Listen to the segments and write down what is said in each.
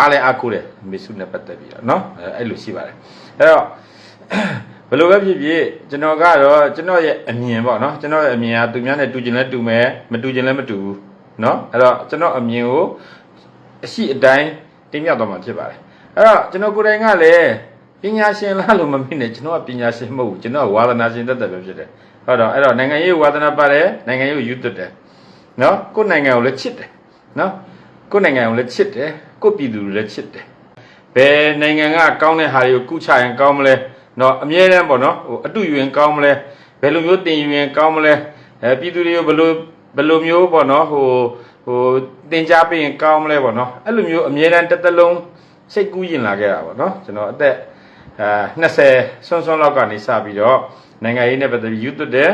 အားလဲအားကိုးတယ်မေစုနဲ့ပတ်သက်ပြီးတော့เนาะအဲအဲ့လိုရှိပါတယ်အဲ့တော့ဘယ်လိုပဲဖြစ်ဖြစ်ကျွန်တော်ကတော့ကျွန်တော်ရဲ့အမြင်ပေါ့เนาะကျွန်တော်ရဲ့အမြင်ကသူများနဲ့တူကျင်လဲတူမယ်မတူကျင်လဲမတူဘူးเนาะအဲ့တော့ကျွန်တော်အမြင်ကိုအရှိအတိုင်းတင်ပြတော့မှာဖြစ်ပါတယ်အဲ့တော့ကျွန်တော်ကိုယ်တိုင်ကလည်းပညာရှင်လားလို့မမိနဲ့ကျွန်တော်ကပညာရှင်မဟုတ်ဘူးကျွန်တော်ကဝါသနာရှင်တတ်တယ်ပဲဖြစ်တယ်ဟုတ်တော့အဲ့တော့နိုင်ငံရေးဝါသနာပါတယ်နိုင်ငံရေးကိုယူသွတ်တယ်နော်ကိုယ်နိုင်ငံကိုလည်းချစ်တယ်နော်ကိုယ်နိုင်ငံကိုလည်းချစ်တယ် ကိုယ်ပြည်သူကိုလည်းချစ်တယ်ဘယ်နိုင်ငံကကောင်းတဲ့ဟာတွေကိုကုချရင်ကောင်းမလဲနော်အမြဲတမ်းပေါ့နော်ဟိုအတူယူရင်ကောင်းမလဲဘယ်လိုမျိုးတင်ယူရင်ကောင်းမလဲအဲပြည်သူတွေကိုဘယ်လိုဘယ်လိုမျိုးပေါ့နော်ဟိုဟိုတင် जा ပေးရင်ကောင်းမလဲပေါ့နော်အဲ့လိုမျိုးအမြဲတမ်းတစ်သက်လုံးစိတ်ကူးရင်လာခဲ့တာပေါ့နော်ကျွန်တော်အသက်အဲ20ဆွန်းဆွန်းလောက်ကနေစပြီးတော့နိုင်ငံရေးနဲ့ပတ်သက်ပြီးယူသွတ်တယ်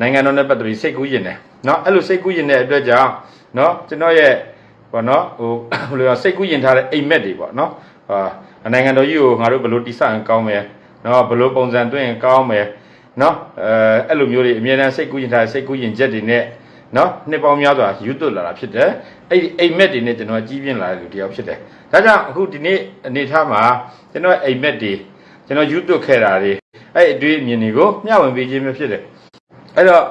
နိုင်ငံတော်နဲ့ပတ်သက်ပြီးစိတ်ကူးရင်တယ်เนาะအဲ့လိုစိတ်ကူးရင်တဲ့အတွက်ကြောင့်เนาะကျွန်တော်ရဲ့ ပေါ့နော်ဟိုဘယ်လိုလဲစိတ်ကူးရင်ထားတဲ့အိမ်မက်တွေပေါ့နော်ဟာနိုင်ငံတော်ကြီးကိုငါတို့ဘယ်လိုတိဆောက်ရင်ကောင်းမယ်နော်ဘယ်လိုပုံစံသွင်းရင်ကောင်းမယ်နော်အဲအဲ့လိုမျိုးတွေအမြဲတမ်းစိတ်ကူးရင်ထားတဲ့စိတ်ကူးရင်ချက်တွေနဲ့နော်နှစ်ပေါင်းများစွာယူသွတ်လာတာဖြစ်တယ်အဲ့ဒီအိမ်မက်တွေနဲ့ကျွန်တော်ကြီးပြင်းလာတဲ့လူတစ်ယောက်ဖြစ်တယ်ဒါကြောင့်အခုဒီနေ့အနေထားမှာကျွန်တော်အိမ်မက်တွေကျွန်တော်ယူသွတ်ခဲ့တာတွေအဲ့အတွေ့အမြင်တွေကိုမျှဝေပေးခြင်းမျိုးဖြစ်တယ်အဲ့တော့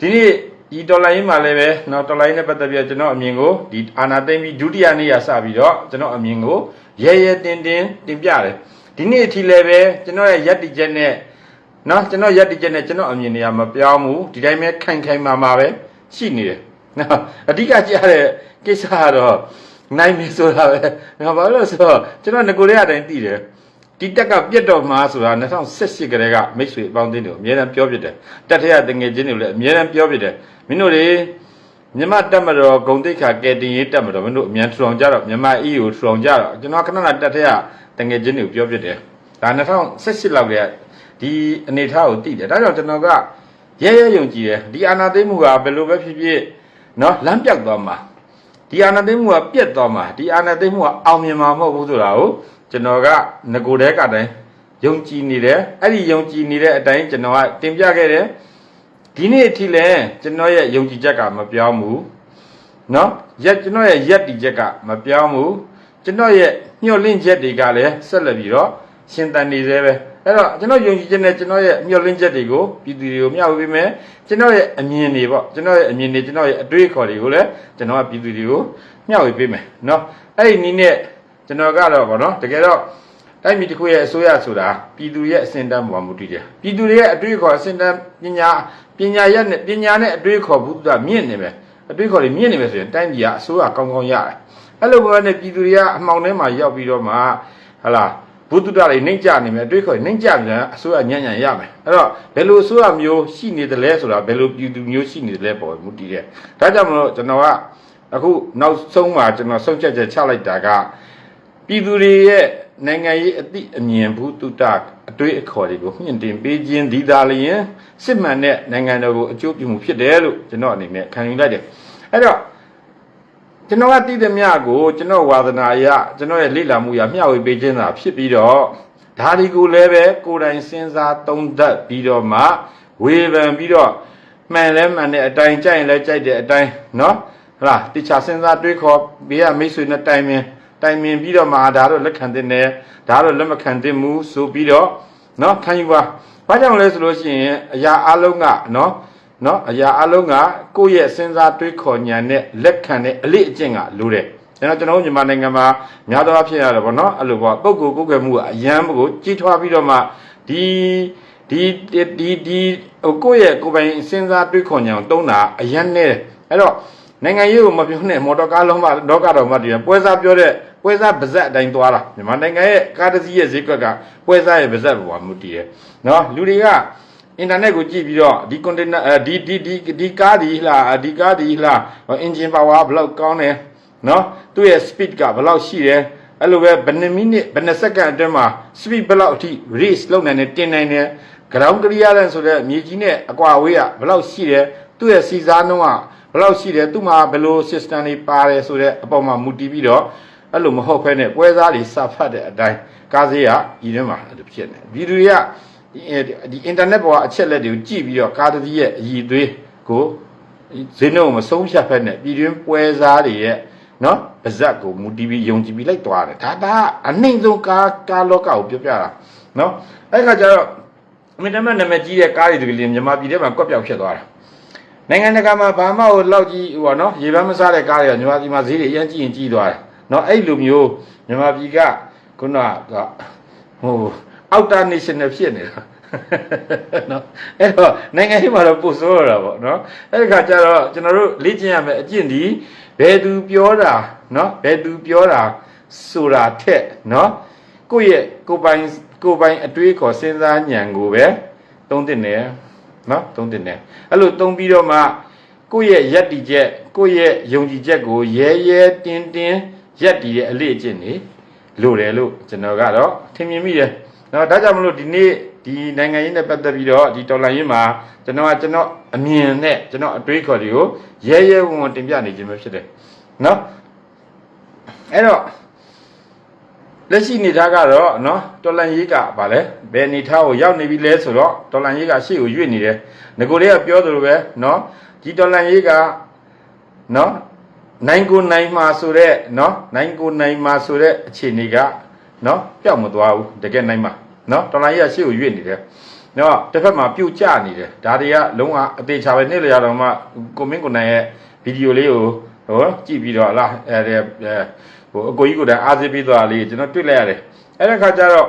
ဒီနေ့ ဒီဒေါ်လာရင်းမှာလည်းပဲနော်ဒေါ်လာရင်းနဲ့ပတ်သက်ပြီးကျွန်တော်အမြင်ကိုဒီအာနာသိမ့်ပြီးဒုတိယနေ့ရစပြီးတော့ကျွန်တော်အမြင်ကိုရဲရဲတင်းတင်းတင်ပြတယ်ဒီနေ့အထိလည်းပဲကျွန်တော်ရဲ့ရက်တိချက်နဲ့နော်ကျွန်တော်ရက်တိချက်နဲ့ကျွန်တော်အမြင်တွေကမပြောင်းဘူးဒီတိုင်းပဲခိုင်ခိုင်မာမာပဲရှိနေတယ်နော်အဓိကကြားတဲ့ကိစ္စကတော့နိုင်ပြီဆိုတာပဲနော်ဘာလို့ဆိုတော့ကျွန်တော်ငကိုလေးအတိုင်းသိတယ်ဒီတက်ကပြက်တော်မှာဆိုတာ2018ကတည်းကမိတ်ဆွေအပေါင်းအသင်းတွေအများအားပြောပြတယ်တက်ထရတငယ်ချင်းတွေလည်းအများအားပြောပြတယ် မင်းတို့တွေမြမတက်မတော်ဂုံတိတ်ခါကဲတင်ရေးတက်မတော်မင်းတို့အမြန်ထူအောင်ကြတော့မြမအီကိုထူအောင်ကြတော့ကျွန်တော်ခဏခဏတက်ထရတငယ်ချင်းတွေကိုပြောပြတယ်ဒါ2018လောက်ကဒီအနေထားကိုသိတယ်ဒါကြောင့်ကျွန်တော်ကရဲရဲယုံကြည်တယ်ဒီအာနာသိမှုကဘယ်လိုပဲဖြစ်ဖြစ်နော်လမ်းပြောက်သွားမှာဒီအာနာသိမှုကပြက်သွားမှာဒီအာနာသိမှုကအောင်မြင်မှာမဟုတ်ဘူးဆိုတာကိုကျွန်တော်ကငကိုတဲကတိုင်းယုံကြည်နေတယ်အဲ့ဒီယုံကြည်နေတဲ့အတိုင်းကျွန်တော်ကတင်ပြခဲ့တယ် ဒီနေ့အထိလည်းကျွန်တော်ရဲ့ယုံကြည်ချက်ကမပြောင်းဘူးเนาะရက်ကျွန်တော်ရဲ့ရက်တီချက်ကမပြောင်းဘူးကျွန်တော်ရဲ့မျှော်လင့်ချက်တွေကလည်းဆက်လက်ပြီးတော့ရှင်သန်နေသေးပဲအဲ့တော့ကျွန်တော်ယုံကြည်ချက်နဲ့ကျွန်တော်ရဲ့မျှော်လင့်ချက်တွေကိုပြည်သူတွေကိုမျှဝေပေးမယ်ကျွန်တော်ရဲ့အမြင်တွေပေါ့ကျွန်တော်ရဲ့အမြင်တွေကျွန်တော်ရဲ့အတွေးအခေါ်တွေကိုလည်းကျွန်တော်ကပြည်သူတွေကိုမျှဝေပေးမယ်เนาะအဲ့ဒီနည်းနဲ့ကျွန်တော်ကတော့ဗောနော်တကယ်တော့တိုင်းပြည်တစ်ခုရဲ့အစိုးရဆိုတာပြည်သူရဲ့အစဉ်တန်းပေါ်မှာမူတည်တယ်ပြည်သူတွေရဲ့အတွေးအခေါ်အစဉ်တန်းပညာ ပညာရက်နဲ့ပညာနဲ့အတွေးအခေါ်ဘုဒ္ဓမြင့်နေမယ်အတွေးအခေါ်တွေမြင့်နေမယ်ဆိုရင်တိုင်းပြည်ကအစိုးရကောင်းကောင်းရတယ်အဲ့လိုပဲနဲ့ပြည်သူတွေကအမှောင်ထဲမှာရောက်ပြီးတော့မှဟလာဘုဒ္ဓတွေနှိမ့်ကြနေမယ်အတွေးခေါ်နှိမ့်ကြပြန်အစိုးရညံ့ညံ့ရမယ်အဲ့တော့ဘယ်လိုအစိုးရမျိုးရှိနေတယ်လဲဆိုတာဘယ်လိုပြည်သူမျိုးရှိနေတယ်လဲပေါ်မူတည်တယ်ဒါကြောင့်မလို့ကျွန်တော်ကအခုနောက်ဆုံးမှာကျွန်တော်ဆုံးဖြတ်ချက်ချလိုက်တာက ပြည်သူတွေရဲ့နိုင်ငံရေးအသည့်အမြင်ဘုသူတအတွေ့အခေါ်တွေကိုမြင့်တင်ပေးခြင်းဒီသာလျင်စစ်မှန်တဲ့နိုင်ငံတော်ကိုအကျိုးပြုမှုဖြစ်တယ်လို့ကျွန်တော်အနေနဲ့ခံယူလိုက်တယ်အဲ့တော့ကျွန်တော်ကတည်တဲ့မြကိုကျွန်တော်ဝါသနာအရကျွန်တော်ရဲ့လေ့လာမှုအရမျှဝေပေးခြင်းသာဖြစ်ပြီးတော့ဒါဒီကိုလည်းပဲကိုယ်တိုင်စဉ်းစားသုံးသပ်ပြီးတော့မှဝေဖန်ပြီးတော့မှန်လဲမှန်တဲ့အတိုင်းကြိုက်ရင်လည်းကြိုက်တဲ့အတိုင်းเนาะဟလားတခြားစဉ်းစားတွေးခေါ်ဘေးကမိတ်ဆွေနဲ့တိုင်ပင် တိုင်ပင်ပြီးတော့မှဒါတော့လက်ခံတဲ့နယ်ဒါတော့လက်မခံသင့်ဘူးဆိုပြီးတော့เนาะခံယူပါဘာကြောင့်လဲဆိုလို့ရှိရင်အရာအလုံးကเนาะเนาะအရာအလုံးကကိုယ့်ရဲ့စဉ်းစားတွေးခေါ်ဉာဏ်နဲ့လက်ခံတဲ့အလေးအကျင့်ကလိုတယ်ကျွန်တော်ကျွန်တော်မြန်မာနိုင်ငံမှာများသောအားဖြင့်ရတယ်ဗောနော်အဲ့လိုပေါ့ပုဂ္ဂိုလ်ကိုယ်ွယ်မှုကအယံကိုကြီးထွားပြီးတော့မှဒီဒီဒီဒီဟိုကိုယ့်ရဲ့ကိုယ်ပိုင်စဉ်းစားတွေးခေါ်ဉာဏ်ကိုတုံးတာအယံနဲ့အဲ့တော့နိုင်ငံရေးကိုမပြောနဲ့မော်တော်ကားလုံးမှတော့ကတော့မှတည်းပွဲစားပြောတဲ့ ပွဲစားပါဇက်အတိုင်းသွားတာမြန်မာနိုင်ငံရဲ့ကားတစ်စီးရဲ့ဈေးကွက်ကပွဲစားရဲ့ပါဇက်ပေါ်မှာမူတည်တယ်နော်လူတွေကအင်တာနက်ကိုကြည့်ပြီးတော့ဒီ container ဒီဒီဒီဒီကားဒီလားဒီကားဒီလား engine power ဘယ်လောက်ကောင်းတယ်နော်သူ့ရဲ့ speed ကဘယ်လောက်ရှိတယ်အဲ့လိုပဲဘယ်နှမိနစ်ဘယ်နှစက္ကန့်အတွင်းမှာ speed ဘယ်လောက်အထိ race လုပ်နိုင်တယ်တင်နိုင်တယ် ground clear တဲ့ဆိုတဲ့မြေကြီးနဲ့အကွာအဝေးကဘယ်လောက်ရှိတယ်သူ့ရဲ့စီစားနှုန်းကဘယ်လောက်ရှိတယ်သူ့မှာဘယ်လို system တွေပါတယ်ဆိုတဲ့အပေါ်မှာမူတည်ပြီးတော့ အဲ့လိုမဟုတ်ဖဲနဲ့ပွဲစားတွေစာဖတ်တဲ့အတိုင်းကားစေးကဤထဲမှာအဲ့လိုဖြစ်နေဗီဒီယိုကဒီ internet ပေါ်ကအချက်လက်တွေကိုကြည့်ပြီးတော့ကားတစ်စီးရဲ့အည်သွေးကိုဈေးနှုန်းမဆုံးဖြတ်ဖက်နဲ့ပြည်တွင်းပွဲစားတွေရဲ့နော်ပါဇက်ကိုမူတီဗီယုံကြည်ပြီးလိုက်သွားတယ်ဒါဒါအနှိမ့်ဆုံးကားကားလောကကိုပြောပြတာနော်အဲ့ခါကျတော့အမေတမနာမည်ကြီးတဲ့ကားတွေဒီကလေးမြန်မာပြည်ထဲမှာကွက်ပြောက်ဖြစ်သွားတာနိုင်ငံတကာမှာဘာမှဟိုလောက်ကြီးဟိုပါနော်ရေပန်းမစားတဲ့ကားတွေကမြန်မာပြည်မှာဈေးတွေအရင်ကြီးရင်ကြီးသွားတယ် နော်အဲ့လိုမျိုးမြန်မာပြည်ကခုနကဟိုအောက်တာနေရှင်နယ်ဖြစ်နေတာနော်အဲ့တော့နိုင်ငံရေးမှာတော့ပို့ဆိုးရတာပေါ့နော်အဲ့ဒီခါကျတော့ကျွန်တော်တို့လေ့ကျင့်ရမယ်အကျင့်ဒီဘယ်သူပြောတာနော်ဘယ်သူပြောတာဆိုတာထက်နော်ကိုယ့်ရဲ့ကိုယ်ပိုင်ကိုယ်ပိုင်အတွေးခေါ်စဉ်းစားဉာဏ်ကိုပဲသုံးသင့်တယ်နော်သုံးသင့်တယ်အဲ့လိုသုံးပြီးတော့မှကိုယ့်ရဲ့ယက်တီချက်ကိုယ့်ရဲ့ယုံကြည်ချက်ကိုရဲရဲတင်းတင်း ယက်တီတဲ့အလေးအကျင့်နေလိုတယ်လို့ကျွန်တော်ကတော့ထင်မြင်မိတယ်နော်ဒါကြောင့်မလို့ဒီနေ့ဒီနိုင်ငံရေးနဲ့ပတ်သက်ပြီးတော့ဒီတော်လှန်ရေးမှာကျွန်တော်ကကျွန်တော်အမြင်နဲ့ကျွန်တော်အတွေးခေါ်တွေကိုရဲရဲဝံ့ဝံ့တင်ပြနေခြင်းပဲဖြစ်တယ်နော်အဲ့တော့လက်ရှိအနေထားကတော့နော်တော်လန်ရေးကဗာလဲဘယ်အနေထားကိုရောက်နေပြီလဲဆိုတော့တော်လန်ရေးကရှေ့ကိုရွေ့နေတယ်ငကိုလေးကပြောသလိုပဲနော်ဒီတော်လန်ရေးကနော် နိုင်ကိုနိုင်မှာဆိုတဲ့နော်နိုင်ကိုနိုင်မှာဆိုတဲ့အခြေအနေကနော်ပျောက်မသွားဘူးတကယ်နိုင်မှာနော်တော်လန်ရေးကရှေ့ကိုရွေ့နေတယ်နော်တစ်ဖက်မှာပြုတ်ကျနေတယ်ဒါတွေကလုံးဝအသေးချာပဲနေ့လျာတော့မှကိုမင်းကိုနိုင်ရဲ့ဗီဒီယိုလေးကိုဟောကြည့်ပြီးတော့လားအဲဟိုအကိုကြီးကိုတည်းအားစေးပြီးသွားလေးကျွန်တော်တွေ့လိုက်ရတယ်အဲ့ဒါခါကျတော့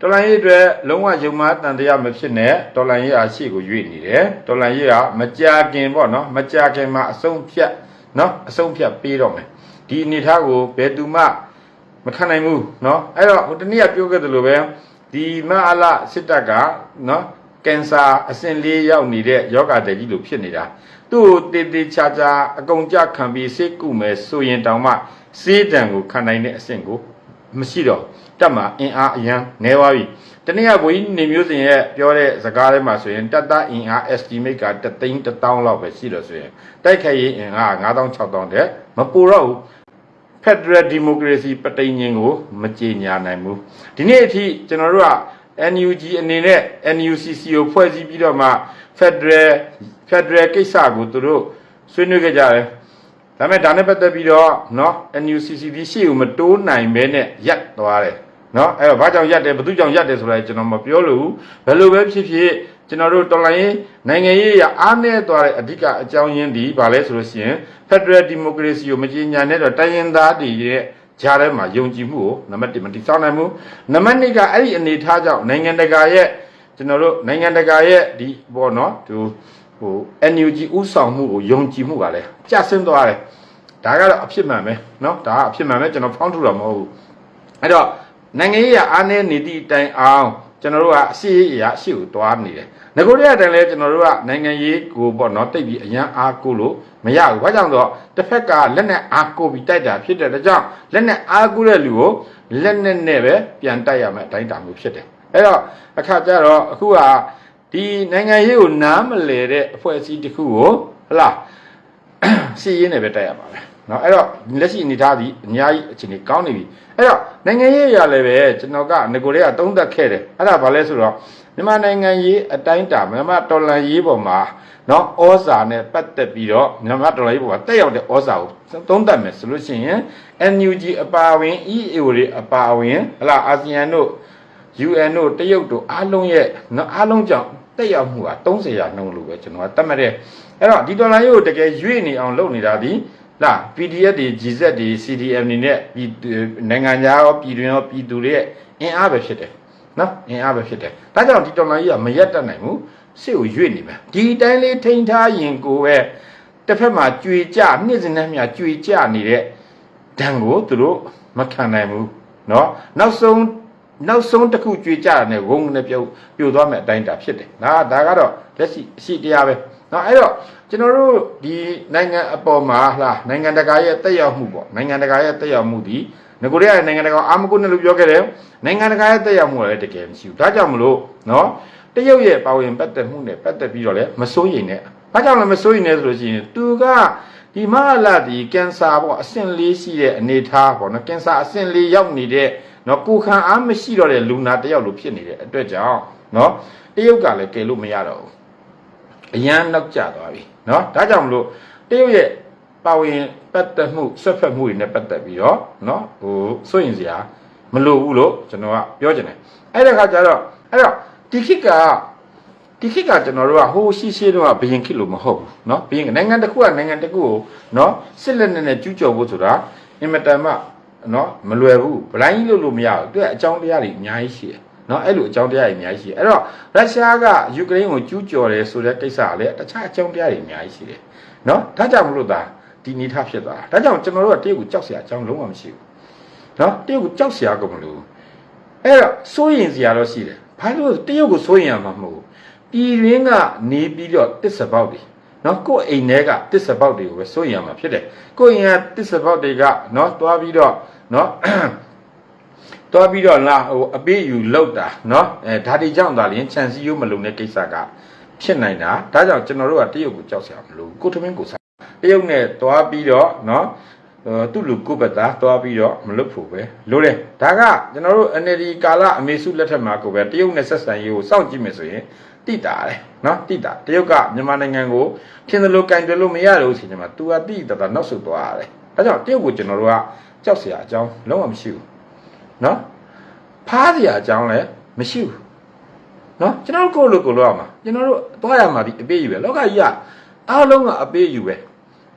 တော်လန်ရေးအတွက်လုံးဝယုံမှတန်တရားမဖြစ်နဲ့တော်လန်ရေးအားရှိကိုရွေ့နေတယ်တော်လန်ရေးကမကြာခင်ပေါ့နော်မကြာခင်မှာအဆုံးဖြတ် နော်အဆုံးဖြတ်ပေးတော့မယ်ဒီအနေထားကိုဘယ်သူမှမခံနိုင်ဘူးနော်အဲ့တော့ဟိုတနည်းကပြောခဲ့သလိုပဲဒီမအလစစ်တပ်ကနော်ကင်ဆာအဆင့်လေးရောက်နေတဲ့ယောဂတဲ့ကြီးလိုဖြစ်နေတာသူ့ကိုတေးသေးချာချာအကုန်ကြခံပြီးစိတ်ကုမယ်ဆိုရင်တောင်မှစေးတံကိုခံနိုင်တဲ့အဆင့်ကို မရှိတော့တက်မှာအင်အားအရန်နေပါပြီတနည်းကဘိုးကြီးနေမျိုးစင်ရဲ့ပြောတဲ့စကားထဲမှာဆိုရင်တက်တာအင်အား estimate ကတသိန်း1000လောက်ပဲရှိလို့ဆိုရင်တိုက်ခိုက်ရေးအင်အား9000 6000တဲ့မပူတော့ဘူး Federal Democracy ပဋိညာဉ်ကိုမကြေညာနိုင်ဘူးဒီနေ့အထိကျွန်တော်တို့က NUG အနေနဲ့ NUCC ကိုဖွဲ့စည်းပြီးတော့မှ Federal Federal ကိစ္စကိုသူတို့ဆွေးနွေးခဲ့ကြတယ် ဒါပေမဲ့ဒါနဲ့ပတ်သက်ပြီးတော့เนาะ NUCC ဒီရှေ့ကိုမတိုးနိုင်ဘဲနဲ့ရပ်သွားတယ်เนาะအဲ့တော့ဘာကြောင့်ရပ်တယ်ဘယ်သူကြောင့်ရပ်တယ်ဆိုတာကျွန်တော်မပြောလို့ဘူးဘယ်လိုပဲဖြစ်ဖြစ်ကျွန်တော်တို့တော်လိုင်းနိုင်ငံရေးရအားနည်းသွားတဲ့အဓိကအကြောင်းရင်းဒီဘာလဲဆိုလို့ရှိရင် Federal Democracy ကိုမကြေညာနဲ့တော့တိုင်းရင်းသားတွေရဲ့ဂျားထဲမှာယုံကြည်မှုကိုနံပါတ်1မတိစောင်းနိုင်ဘူးနံပါတ်2ကအဲ့ဒီအနေထားကြောင့်နိုင်ငံတကာရဲ့ကျွန်တော်တို့နိုင်ငံတကာရဲ့ဒီဘောနော်သူ ဟို NUG ဥဆောင်မှုကိုယုံကြည်မှုကလည်းကျဆင်းသွားတယ်ဒါကတော့အဖြစ်မှန်ပဲเนาะဒါကအဖြစ်မှန်ပဲကျွန်တော်ဖောင်းထုတ်တာမဟုတ်ဘူးအဲ့တော့နိုင်ငံရေးရအားနည်းနေသည့်တိုင်အောင်ကျွန်တော်တို့ကအစီအရာအရှိကိုတွားနေတယ်ငကိုရတဲ့တိုင်လဲကျွန်တော်တို့ကနိုင်ငံရေးကိုပေါ့နော်တိတ်ပြီးအရန်အားကိုလို့မရဘူးဘာကြောင့်တော့တစ်ဖက်ကလက်နဲ့အားကိုပြီးတိုက်တာဖြစ်တဲ့ဒါကြောင့်လက်နဲ့အားကိုတဲ့လူကိုလက်နဲ့နဲ့ပဲပြန်တိုက်ရမယ်အတိုင်းတာမျိုးဖြစ်တယ်အဲ့တော့အခါကျတော့အခုက ဒီနိုင်ငံရေးကိုနားမလဲတဲ့အဖွဲ့အစည်းတစ်ခုကိုဟလာစီရင်းနဲ့ပဲတိုက်ရပါမယ်เนาะအဲ့တော့လက်ရှိအနေထားဒီအများကြီးအခြေအနေကောင်းနေပြီအဲ့တော့နိုင်ငံရေးရလည်းပဲကျွန်တော်ကငကိုတွေကသုံးသက်ခဲ့တယ်အဲ့ဒါဘာလဲဆိုတော့မြန်မာနိုင်ငံရေးအတိုင်းတာမြန်မာတော်လှန်ရေးပေါ်မှာเนาะဩဇာနဲ့ပတ်သက်ပြီးတော့မြန်မာတော်လှန်ရေးပေါ်မှာတက်ရောက်တဲ့ဩဇာကိုသုံးသက်မယ်ဆိုလို့ရှိရင် NUG အပါအဝင် EAO တွေအပါအဝင်ဟလာအာဆီယံတို့ UN တို့တရုတ်တို့အားလုံးရဲ့နော်အားလုံးကြောင့် တက်ရောက်မှုက30ရာနှုန်းလို့ပဲကျွန်တော်ကသတ်မှတ်တယ်အဲ့တော့ဒီဒေါ်လာရေးကိုတကယ်ရွေ့နေအောင်လုပ်နေတာဒီလား PDF တွေ GZ တွေ CDM တွေနဲ့ပြည်နိုင်ငံခြားရောပြည်တွင်းရောပြည်သူတွေရဲ့အင်အားပဲဖြစ်တယ်နော်အင်အားပဲဖြစ်တယ်ဒါကြောင့်ဒီတော်လိုင်းကြီးကမရက်တက်နိုင်ဘူးစစ်ကိုရွေ့နေမယ်ဒီတိုင်းလေးထိန်ထားရင်ကိုပဲတစ်ဖက်မှာကြွေကြနှစ်စဉ်နဲ့မျှကြွေကြနေတဲ့ဒဏ်ကိုသူတို့မခံနိုင်ဘူးနော်နောက်ဆုံး နောက်ဆုံးတစ်ခုကြွေကြတာနဲ့ဝုံနဲ့ပြုတ်ပြုတ်သွားမယ်အတိုင်းတာဖြစ်တယ်။ဒါဒါကတော့လက်ရှိအရှိတရားပဲ။နော်အဲ့တော့ကျွန်တော်တို့ဒီနိုင်ငံအပေါ်မှာလားနိုင်ငံတကာရဲ့တက်ရောက်မှုပေါ့နိုင်ငံတကာရဲ့တက်ရောက်မှုဒီငကိုရဲနိုင်ငံတကာအာမကုနဲ့လို့ပြောခဲ့တယ်နိုင်ငံတကာရဲ့တက်ရောက်မှုလည်းတကယ်မရှိဘူး။ဒါကြောင့်မလို့နော်တရုတ်ရဲ့ပါဝင်ပတ်သက်မှုနဲ့ပတ်သက်ပြီးတော့လည်းမစိုးရိမ်နဲ့။ဘာကြောင့်လဲမစိုးရိမ်နဲ့ဆိုလို့ရှိရင်သူကဒီမဟာလာဒီကင်ဆာပေါ့အဆင့်၄ရှိတဲ့အနေထားပေါ့နော်ကင်ဆာအဆင့်၄ရောက်နေတဲ့ နော်ကိုခံအားမရှိတော့တဲ့လူနာတယောက်လိုဖြစ်နေတဲ့အတွက်ကြောင့်နော်တရုတ်ကလည်းကယ်လို့မရတော့ဘူးအရန်နောက်ကျသွားပြီနော်ဒါကြောင့်မလို့တရုတ်ရဲ့ ပါဝင်ပတ်သက်မှုဆက်ဖက်မှုတွေနဲ့ပတ်သက်ပြီးတော့เนาะဟိုစိုးရင်စရာမလိုဘူးလို့ကျွန်တော်ကပြောချင်တယ်အဲ့ဒါခါကျတော့အဲ့တော့ဒီခေတ်ကဒီခေတ်ကကျွန်တော်တို့ကဟိုရှိရှိတော့ဘယင်ခေတ်လို့မဟုတ်ဘူးเนาะဘယင်ကနိုင်ငံတစ်ခုကနိုင်ငံတစ်ခုကိုเนาะစစ်လက်နဲ့နဲ့ကျူးကျော်ဖို့ဆိုတာအင်မတန်မှ နော်မလွယ်ဘူးဘလိုင်းကြီးလို့လို့မရဘူးသူကအကြောင်းတရားတွေအများကြီးရှိတယ်နော်အဲ့လိုအကြောင်းတရားတွေအများကြီးရှိတယ်အဲ့တော့ရုရှားကယူကရိန်းကိုကျူးကျော်တယ်ဆိုတဲ့ကိစ္စကလည်းတခြားအကြောင်းတရားတွေအများကြီးရှိတယ်နော်ဒါကြောင့်မလို့ဒါဒီနေထားဖြစ်သွားတာဒါကြောင့်ကျွန်တော်တို့ကတရုတ်ကိုကြောက်စရာအကြောင်းလုံးဝမရှိဘူးနော်တရုတ်ကိုကြောက်စရာကမလို့အဲ့တော့စိုးရင်စရာတော့ရှိတယ်ဘာလို့တရုတ်ကိုစိုးရင်ရမှာမဟုတ်ဘူးပြည်ရင်းကနေပြီးတော့တစ်စပေါက်တွေနော်ကိုယ့်အိမ်ထဲကတစ်စပေါက်တွေကိုပဲစိုးရင်ရမှာဖြစ်တယ်ကိုယ့်အိမ်ကတစ်စပေါက်တွေကနော်သွားပြီးတော့ နော်တွားပြီးတော့လာဟိုအပေးယူလောက်တာနော်အဲဒါတွေကြောင့်သာလျှင်ခြံစည်းရိုးမလုံတဲ့ကိစ္စကဖြစ်နိုင်တာဒါကြောင့်ကျွန်တော်တို့ကတရုတ်ကိုကြောက်စရာမလိုဘူးကိုထမင်းကိုစားတရုတ်နဲ့တွားပြီးတော့နော်ဟိုသူ့လူကိုယ့်ဘက်သားတွားပြီးတော့မလွတ်ဖို့ပဲလိုတယ်ဒါကကျွန်တော်တို့ NLD ကာလအမေစုလက်ထက်မှာကိုပဲတရုတ်နဲ့ဆက်ဆံရေးကိုစောင့်ကြည့်မယ်ဆိုရင်တိတာတယ်နော်တိတာတရုတ်ကမြန်မာနိုင်ငံကိုထင်သလိုကင်တယ်လို့မရလို့ဆိုချင်မှာ तू ကတိတာတာနောက်ဆုတ်သွားရတယ် ဒါကြောင့်တရုတ်ကိုကျွန်တော်တို့ကကြောက်စရာအကြောင်းလုံးဝမရှိဘူးနော်ဖားစရာအကြောင်းလည်းမရှိဘူးနော်ကျွန်တော်ကိုယ့်လိုကိုယ်လိုရမှာကျွန်တော်တို့သွားရမှာဒီအပေးယူပဲလောကကြီးကအားလုံးကအပေးယူပဲ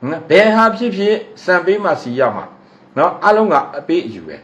နော်ဘယ်ဟာဖြစ်ဖြစ်စံပေးမှစီရမှာနော်အားလုံးကအပေးယူပဲ